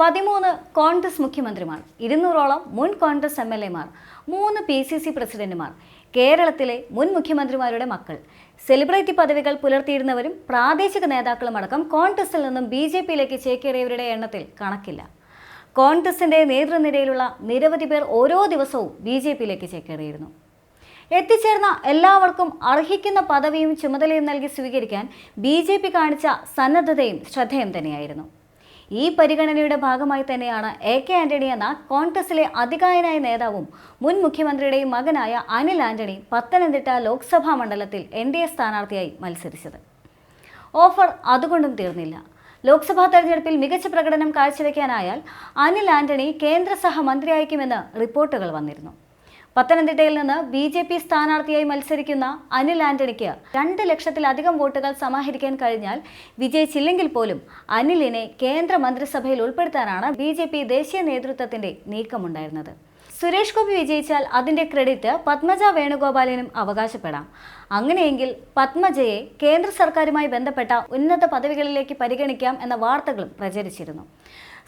പതിമൂന്ന് കോൺഗ്രസ് മുഖ്യമന്ത്രിമാർ ഇരുന്നൂറോളം മുൻ കോൺഗ്രസ് എം എൽ എമാർ മൂന്ന് പി സി സി പ്രസിഡന്റുമാർ കേരളത്തിലെ മുൻ മുഖ്യമന്ത്രിമാരുടെ മക്കൾ. സെലിബ്രിറ്റി പദവികൾ പുലർത്തിയിരുന്നവരും പ്രാദേശിക നേതാക്കളും അടക്കം കോൺഗ്രസിൽ നിന്നും ബി ജെ പിയിലേക്ക് ചേക്കേറിയവരുടെ എണ്ണത്തിൽ കണക്കില്ല. കോൺഗ്രസിന്റെ നേതൃനിരയിലുള്ള നിരവധി പേർ ഓരോ ദിവസവും ബി ജെ പിയിലേക്ക് ചേക്കേറിയിരുന്നു. എത്തിച്ചേർന്ന എല്ലാവർക്കും അർഹിക്കുന്ന പദവിയും ചുമതലയും നൽകി സ്വീകരിക്കാൻ ബി കാണിച്ച സന്നദ്ധതയും ശ്രദ്ധയും തന്നെയായിരുന്നു. ഈ പരിഗണനയുടെ ഭാഗമായി തന്നെയാണ് എ കെ ആന്റണി എന്ന കോൺഗ്രസിലെ അധികായനായ നേതാവും മുൻ മുഖ്യമന്ത്രിയുടെയും മകനായ അനിൽ ആന്റണി പത്തനംതിട്ട ലോക്സഭാ മണ്ഡലത്തിൽ എൻ ഡി എ സ്ഥാനാർത്ഥിയായി മത്സരിച്ചത്. ഓഫർ അതുകൊണ്ടും തീർന്നില്ല. ലോക്സഭാ തെരഞ്ഞെടുപ്പിൽ മികച്ച പ്രകടനം കാഴ്ചവെക്കാനായാൽ അനിൽ ആന്റണി കേന്ദ്ര സഹമന്ത്രിയായിരിക്കുമെന്ന് റിപ്പോർട്ടുകൾ വന്നിരുന്നു. പത്തനംതിട്ടയിൽ നിന്ന് ബി ജെ പി സ്ഥാനാർത്ഥിയായി മത്സരിക്കുന്ന അനിൽ ആന്റണിക്ക് രണ്ട് ലക്ഷത്തിലധികം വോട്ടുകൾ സമാഹരിക്കാൻ കഴിഞ്ഞാൽ വിജയിച്ചില്ലെങ്കിൽ പോലും അനിലിനെ കേന്ദ്ര മന്ത്രിസഭയിൽ ഉൾപ്പെടുത്താനാണ് ബി ജെ പി ദേശീയ നേതൃത്വത്തിന്റെ നീക്കമുണ്ടായിരുന്നത്. സുരേഷ് ഗോപി വിജയിച്ചാൽ അതിന്റെ ക്രെഡിറ്റ് പത്മജ വേണുഗോപാലിനും അവകാശപ്പെടാം. അങ്ങനെയെങ്കിൽ പത്മജയെ കേന്ദ്ര സർക്കാരുമായി ബന്ധപ്പെട്ട ഉന്നത പദവികളിലേക്ക് പരിഗണിക്കാം എന്ന വാർത്തകളും പ്രചരിച്ചിരുന്നു.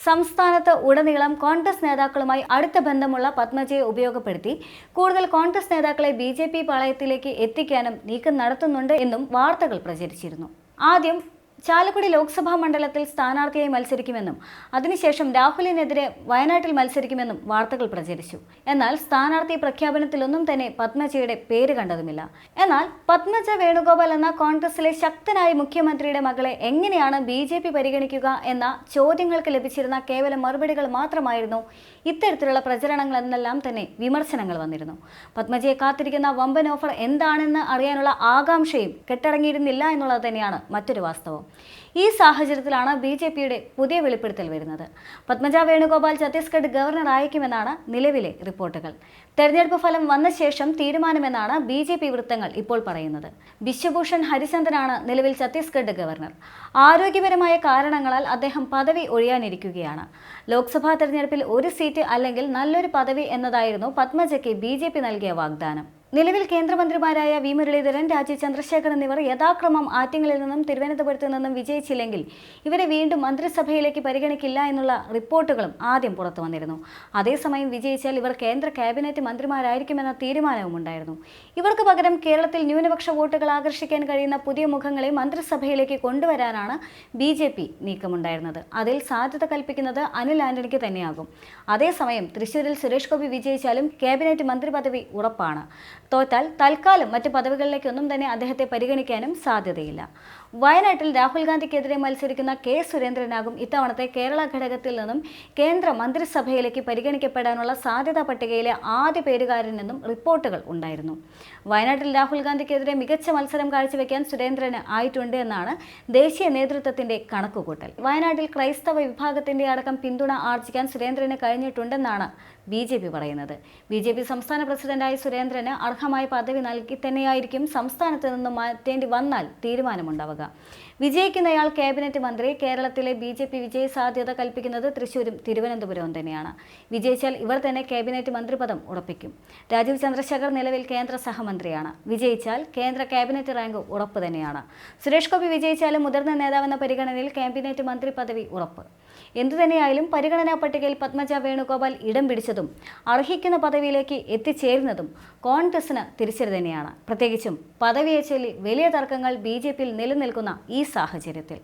സംസ്ഥാനത്ത് ഉടനീളം കോൺഗ്രസ് നേതാക്കളുമായി അടുത്ത ബന്ധമുള്ള പത്മജയെ ഉപയോഗപ്പെടുത്തി. കൂടുതൽ കോൺഗ്രസ് നേതാക്കളെ ബി ജെ പി പാളയത്തിലേക്ക് എത്തിക്കാനും നീക്കം നടത്തുന്നുണ്ട് എന്നും വാർത്തകൾ പ്രചരിച്ചിരുന്നു. ആദ്യം ചാലക്കുടി ലോക്സഭാ മണ്ഡലത്തിൽ സ്ഥാനാർത്ഥിയായി മത്സരിക്കുമെന്നും അതിനുശേഷം രാഹുലിനെതിരെ വയനാട്ടിൽ മത്സരിക്കുമെന്നും വാർത്തകൾ പ്രചരിച്ചു. എന്നാൽ സ്ഥാനാർത്ഥി പ്രഖ്യാപനത്തിലൊന്നും തന്നെ പത്മജയുടെ പേര് കണ്ടതുമില്ല. എന്നാൽ പത്മജ വേണുഗോപാൽ എന്ന കോൺഗ്രസിലെ ശക്തനായ മുഖ്യമന്ത്രിയുടെ മകളെ എങ്ങനെയാണ് ബി ജെ പി പരിഗണിക്കുക എന്ന ചോദ്യങ്ങൾക്ക് ലഭിച്ചിരുന്ന കേവല മറുപടികൾ മാത്രമായിരുന്നു ഇത്തരത്തിലുള്ള പ്രചരണങ്ങൾ എന്നെല്ലാം തന്നെ വിമർശനങ്ങൾ വന്നിരുന്നു. പത്മജയെ കാത്തിരിക്കുന്ന വമ്പൻ ഓഫർ എന്താണെന്ന് അറിയാനുള്ള ആകാംക്ഷയും കെട്ടടങ്ങിയിരുന്നില്ല എന്നുള്ളത് തന്നെയാണ് മറ്റൊരു വാസ്തവം. ഈ സാഹചര്യത്തിലാണ് ബി ജെ പിയുടെ പുതിയ വെളിപ്പെടുത്തൽ വരുന്നത്. പത്മജ വേണുഗോപാൽ ഛത്തീസ്ഗഡ് ഗവർണർ അയക്കുമെന്നാണ് നിലവിലെ റിപ്പോർട്ടുകൾ. തെരഞ്ഞെടുപ്പ് ഫലം വന്ന ശേഷം തീരുമാനമെന്നാണ് ബി ജെ പി വൃത്തങ്ങൾ ഇപ്പോൾ പറയുന്നത്. ബിശ്വഭൂഷൺ ഹരിചന്ദനാണ് നിലവിൽ ഛത്തീസ്ഗഡ് ഗവർണർ. ആരോഗ്യപരമായ കാരണങ്ങളാൽ അദ്ദേഹം പദവി ഒഴിയാനിരിക്കുകയാണ്. ലോക്സഭാ തെരഞ്ഞെടുപ്പിൽ ഒരു സീറ്റ് അല്ലെങ്കിൽ നല്ലൊരു പദവി എന്നതായിരുന്നു പത്മജയ്ക്ക് ബി നൽകിയ വാഗ്ദാനം. നിലവിൽ കേന്ദ്രമന്ത്രിമാരായ വി മുരളീധരൻ രാജീവ് ചന്ദ്രശേഖർ എന്നിവർ യഥാക്രമം ആറ്റിങ്ങലിൽ നിന്നും തിരുവനന്തപുരത്ത് നിന്നും വിജയിച്ചില്ലെങ്കിൽ ഇവരെ വീണ്ടും മന്ത്രിസഭയിലേക്ക് പരിഗണിക്കില്ല എന്നുള്ള റിപ്പോർട്ടുകളും ആദ്യം പുറത്തു വന്നിരുന്നു. അതേസമയം വിജയിച്ചാൽ ഇവർ കേന്ദ്ര ക്യാബിനറ്റ് മന്ത്രിമാരായിരിക്കുമെന്ന തീരുമാനവും ഉണ്ടായിരുന്നു. ഇവർക്ക് പകരം കേരളത്തിൽ ന്യൂനപക്ഷ വോട്ടുകൾ ആകർഷിക്കാൻ കഴിയുന്ന പുതിയ മുഖങ്ങളെ മന്ത്രിസഭയിലേക്ക് കൊണ്ടുവരാനാണ് ബി ജെ പി നീക്കമുണ്ടായിരുന്നത്. അതിൽ സാധ്യത കൽപ്പിക്കുന്നത് അനിൽ ആന്റണിക്ക് തന്നെയാകും. അതേസമയം തൃശൂരിൽ സുരേഷ് ഗോപി വിജയിച്ചാലും ക്യാബിനറ്റ് മന്ത്രി പദവി ഉറപ്പാണ്. തോറ്റാൽ തൽക്കാലം മറ്റ് പദവികളിലേക്കൊന്നും തന്നെ അദ്ദേഹത്തെ പരിഗണിക്കാനും സാധ്യതയില്ല. വയനാട്ടിൽ രാഹുൽ ഗാന്ധിക്കെതിരെ മത്സരിക്കുന്ന കെ സുരേന്ദ്രനാകും ഇത്തവണത്തെ കേരള ഘടകത്തിൽ നിന്നും കേന്ദ്ര മന്ത്രിസഭയിലേക്ക് പരിഗണിക്കപ്പെടാനുള്ള സാധ്യതാ പട്ടികയിലെ ആദ്യ പേരുകാരനെന്നും റിപ്പോർട്ടുകൾ ഉണ്ടായിരുന്നു. വയനാട്ടിൽ രാഹുൽ ഗാന്ധിക്കെതിരെ മികച്ച മത്സരം കാഴ്ചവെക്കാൻ സുരേന്ദ്രന് ആയിട്ടുണ്ട് എന്നാണ് ദേശീയ നേതൃത്വത്തിന്റെ കണക്കുകൂട്ടൽ. വയനാട്ടിൽ ക്രൈസ്തവ വിഭാഗത്തിന്റെ അടക്കം പിന്തുണ ആർജിക്കാൻ സുരേന്ദ്രന് കഴിഞ്ഞിട്ടുണ്ടെന്നാണ് ബി പറയുന്നത്. ബി സംസ്ഥാന പ്രസിഡന്റായി സുരേന്ദ്രന് അർഹമായ പദവി നൽകി തന്നെയായിരിക്കും സംസ്ഥാനത്ത് നിന്ന് മാറ്റേണ്ടി വന്നാൽ തീരുമാനമുണ്ടാവുക. വിജയിക്കുന്നയാൾ ക്യാബിനറ്റ് മന്ത്രി കേരളത്തിലെ ബി ജെ പി വിജയ സാധ്യത കൽപ്പിക്കുന്നത് തൃശൂരും തിരുവനന്തപുരവും തന്നെയാണ്. വിജയിച്ചാൽ ഇവർ തന്നെ ക്യാബിനറ്റ് മന്ത്രിപദം ഉറപ്പിക്കും. രാജീവ് ചന്ദ്രശേഖർ നിലവിൽ കേന്ദ്ര സഹമന്ത്രിയാണ്. വിജയിച്ചാൽ കേന്ദ്ര ക്യാബിനറ്റ് റാങ്ക് ഉറപ്പ് തന്നെയാണ്. സുരേഷ് ഗോപി വിജയിച്ചാലും മുതിർന്ന നേതാവെന്ന പരിഗണനയിൽ ക്യാബിനറ്റ് മന്ത്രി പദവി ഉറപ്പ്. എന്തുതന്നെയായാലും പരിഗണനാ പട്ടികയിൽ പത്മജ വേണുഗോപാൽ ഇടം പിടിച്ചതും അർഹിക്കുന്ന പദവിയിലേക്ക് എത്തിച്ചേരുന്നതും കോൺഗ്രസിന് തിരിച്ചടി തന്നെയാണ്. പ്രത്യേകിച്ചും പദവിയെ ചൊല്ലി വലിയ തർക്കങ്ങൾ ബി നിലനിൽക്കുന്ന ഈ സാഹചര്യത്തിൽ.